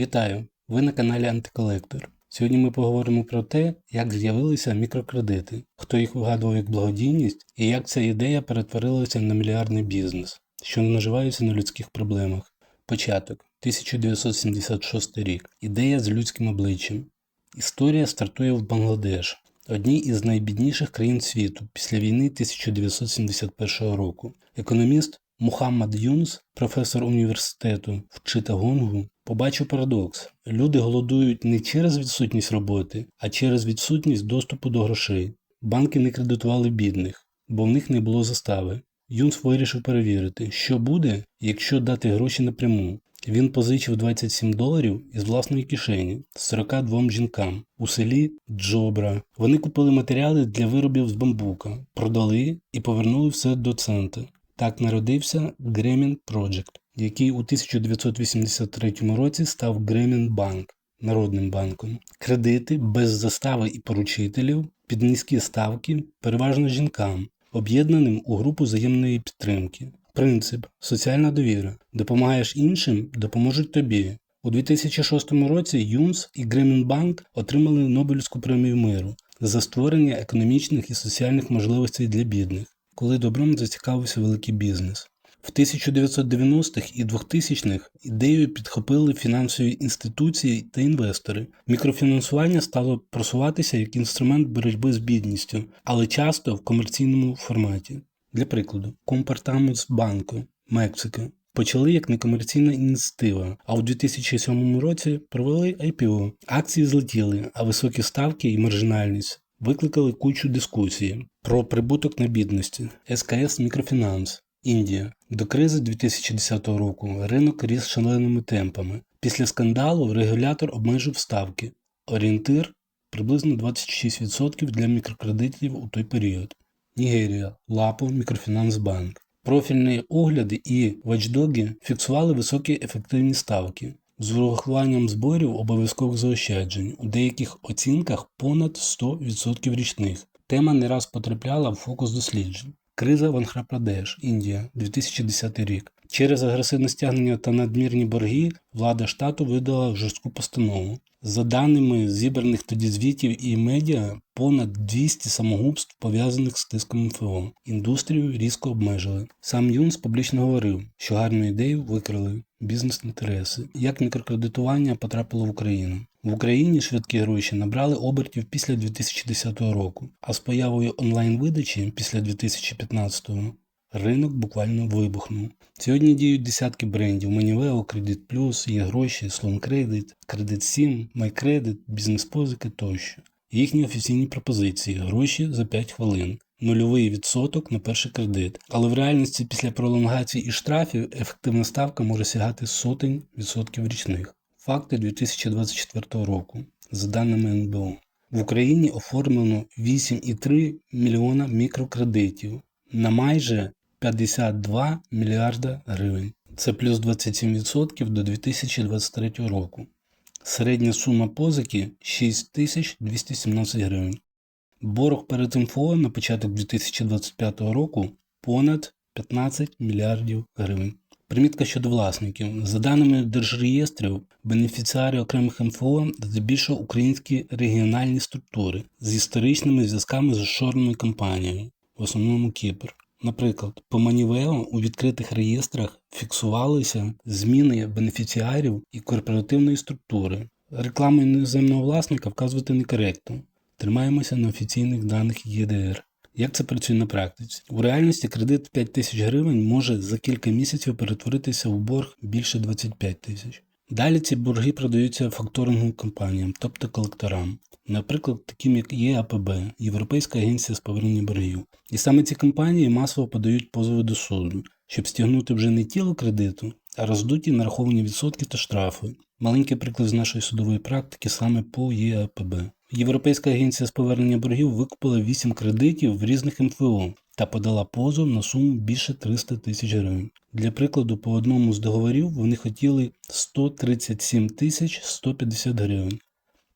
Вітаю! Ви на каналі Антиколектор. Сьогодні ми поговоримо про те, як з'явилися мікрокредити, хто їх вигадував як благодійність і як ця ідея перетворилася на мільярдний бізнес, що наживається на людських проблемах. Початок 1976 рік. Ідея з людським обличчям. Історія стартує в Бангладеш, одній із найбідніших країн світу після війни 1971 року. Економіст Мухаммад Юнс, професор університету в Читагонгу, побачив парадокс: люди голодують не через відсутність роботи, а через відсутність доступу до грошей. Банки не кредитували бідних, бо в них не було застави. Юнс вирішив перевірити, що буде, якщо дати гроші напряму. Він позичив 27 доларів із власної кишені 42 жінкам у селі Джобра. Вони купили матеріали для виробів з бамбука, продали і повернули все до центра. Так народився Гремін Project, який у 1983 році став Гремін Банк народним банком. Кредити без застави і поручителів під низькі ставки, переважно жінкам, об'єднаним у групу взаємної підтримки. Принцип соціальна довіра. Допомагаєш іншим, допоможуть тобі. У 2006 році Юнс і Гремінбанк отримали Нобелівську премію миру за створення економічних і соціальних можливостей для бідних, коли добром зацікавився великий бізнес. В 1990-х і 2000-х ідею підхопили фінансові інституції та інвестори. Мікрофінансування стало просуватися як інструмент боротьби з бідністю, але часто в комерційному форматі. Для прикладу, Компартамус банку Мексика почали як некомерційна ініціатива, а у 2007 році провели IPO. Акції злетіли, а високі ставки і маржинальність викликали кучу дискусії про прибуток на бідності. СКС Мікрофінанс. Індія. До кризи 2010 року ринок ріс шаленими темпами. Після скандалу регулятор обмежив ставки. Орієнтир приблизно 26% для мікрокредитів у той період. Нігерія, Лапо, Мікрофінансбанк. Профільні огляди і вачдоги фіксували високі ефективні ставки з урахуванням зборів обов'язкових заощаджень, у деяких оцінках понад 100% річних. Тема не раз потрапляла в фокус досліджень. Криза в Анхрапрадеш, Індія, 2010 рік. Через агресивне стягнення та надмірні борги влада штату видала жорстку постанову. За даними зібраних тоді звітів і медіа, понад 200 самогубств пов'язаних з тиском МФО. Індустрію різко обмежили. Сам Юнс публічно говорив, що гарну ідею викрили бізнес-інтереси. Як мікрокредитування потрапило в Україну? В Україні швидкі гроші набрали обертів після 2010 року, а з появою онлайн-видачі після 2015 ринок буквально вибухнув. Сьогодні діють десятки брендів: Moniveo, Credit Plus, є гроші, Sloan Credit, Credit 7, MyCredit, бізнес-позики тощо. Їхні офіційні пропозиції гроші за 5 хвилин. Нульовий відсоток на перший кредит, але в реальності після пролонгації і штрафів ефективна ставка може сягати сотень відсотків річних. Факти 2024 року. За даними НБУ, в Україні оформлено 8,3 мільйона мікрокредитів на майже 52 мільярда гривень. Це плюс 27% до 2023 року. Середня сума позики 6217 гривень. Борг перед МФО на початок 2025 року понад 15 мільярдів гривень. Примітка щодо власників. За даними держреєстрів, бенефіціари окремих МФО здебільшого українські регіональні структури з історичними зв'язками з офшорною компанією, в основному Кіпр. Наприклад, по Манівео у відкритих реєстрах фіксувалися зміни бенефіціарів і корпоративної структури. Рекламу іноземного власника вказувати некоректно. Тримаємося на офіційних даних ЄДР. Як це працює на практиці? У реальності кредит 5 тисяч гривень може за кілька місяців перетворитися в борг більше 25 тисяч. Далі ці борги продаються факторинговим компаніям, тобто колекторам, наприклад, таким як ЄАПБ, Європейська агенція з повернення боргів. І саме ці компанії масово подають позови до суду, щоб стягнути вже не тіло кредиту, а роздуті нараховані відсотки та штрафи. Маленький приклад з нашої судової практики саме по ЄАПБ. Європейська агенція з повернення боргів викупила 8 кредитів в різних МФО та подала позов на суму більше 300 тисяч гривень. Для прикладу, по одному з договорів вони хотіли 137 тисяч 150 гривень,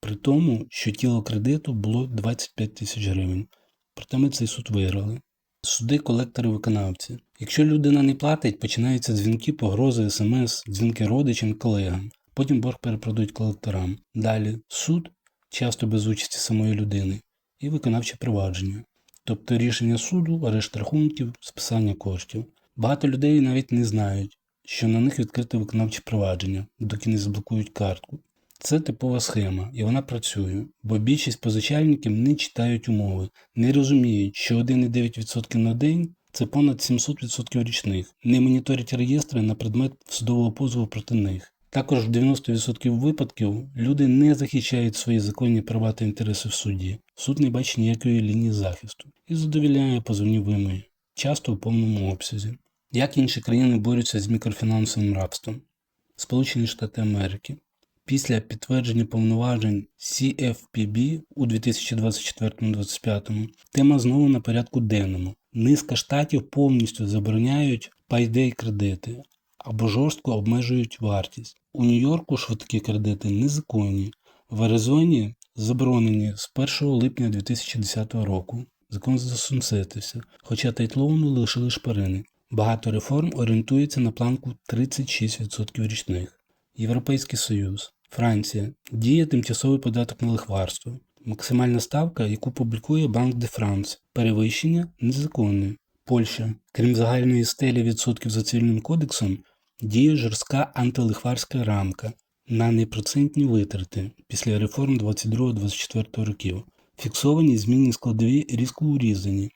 при тому, що тіло кредиту було 25 тисяч гривень. Проте ми цей суд виграли. Суди, колектори, виконавці. Якщо людина не платить, починаються дзвінки, погрози, смс, дзвінки родичам, колегам. Потім борг перепродають колекторам. Далі суд, часто без участі самої людини, і виконавче провадження. Тобто рішення суду, арешт рахунків, списання коштів. Багато людей навіть не знають, що на них відкрите виконавче провадження, доки не заблокують картку. Це типова схема, і вона працює, бо більшість позичальників не читають умови, не розуміють, що 1,9% на день це понад 700% річних, не моніторять реєстри на предмет судового позову проти них. Також в 90% випадків люди не захищають свої законні права та інтереси в суді. Суд не бачить ніякої лінії захисту і задовільняє позовні вимоги, часто у повному обсязі. Як інші країни борються з мікрофінансовим рабством? Сполучені Штати Америки. Після підтвердження повноважень CFPB у 2024-2025 тема знову на порядку денному. Низка штатів повністю забороняють payday кредити або жорстко обмежують вартість. У Нью-Йорку швидкі кредити незаконні, в Аризоні заборонені з 1 липня 2010 року. Закон засунсетився, хоча тайтлоуну лишили шпарини. Багато реформ орієнтується на планку 36% річних. Європейський Союз, Франція діє тимчасовий податок на лихварство. Максимальна ставка, яку публікує Банк де Франс, перевищення незаконне. Польща, крім загальної стелі відсотків за цивільним кодексом, діє жорстка антилихварська рамка на непроцентні витрати після реформ 22-24 років. Фіксовані змінні складові різко урізані.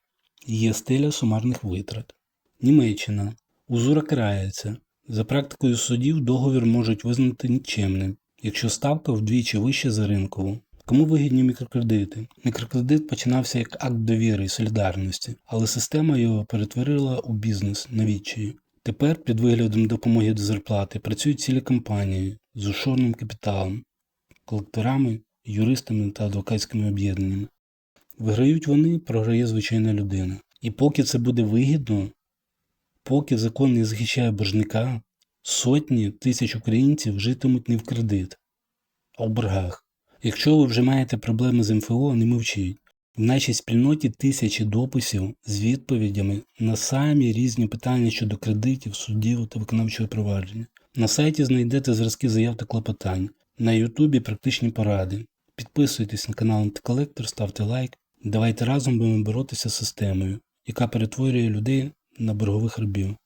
Є стеля сумарних витрат. Німеччина. Узура карається. За практикою судів договір можуть визнати нікчемним, якщо ставка вдвічі вища за ринкову. Кому вигідні мікрокредити? Мікрокредит починався як акт довіри і солідарності, але система його перетворила у бізнес на відчаї. Тепер під виглядом допомоги до зарплати працюють цілі компанії з офшорним капіталом, колекторами, юристами та адвокатськими об'єднаннями. Виграють вони, програє звичайна людина. І поки це буде вигідно, поки закон не захищає боржника, сотні тисяч українців житимуть не в кредит, а в боргах. Якщо ви вже маєте проблеми з МФО, не мовчіть. В нашій спільноті тисячі дописів з відповідями на самі різні питання щодо кредитів, судів та виконавчого провадження. На сайті знайдете зразки заяв та клопотань. На Ютубі практичні поради. Підписуйтесь на канал Антиколектор, ставте лайк. Давайте разом будемо боротися з системою, яка перетворює людей на боргових рабів.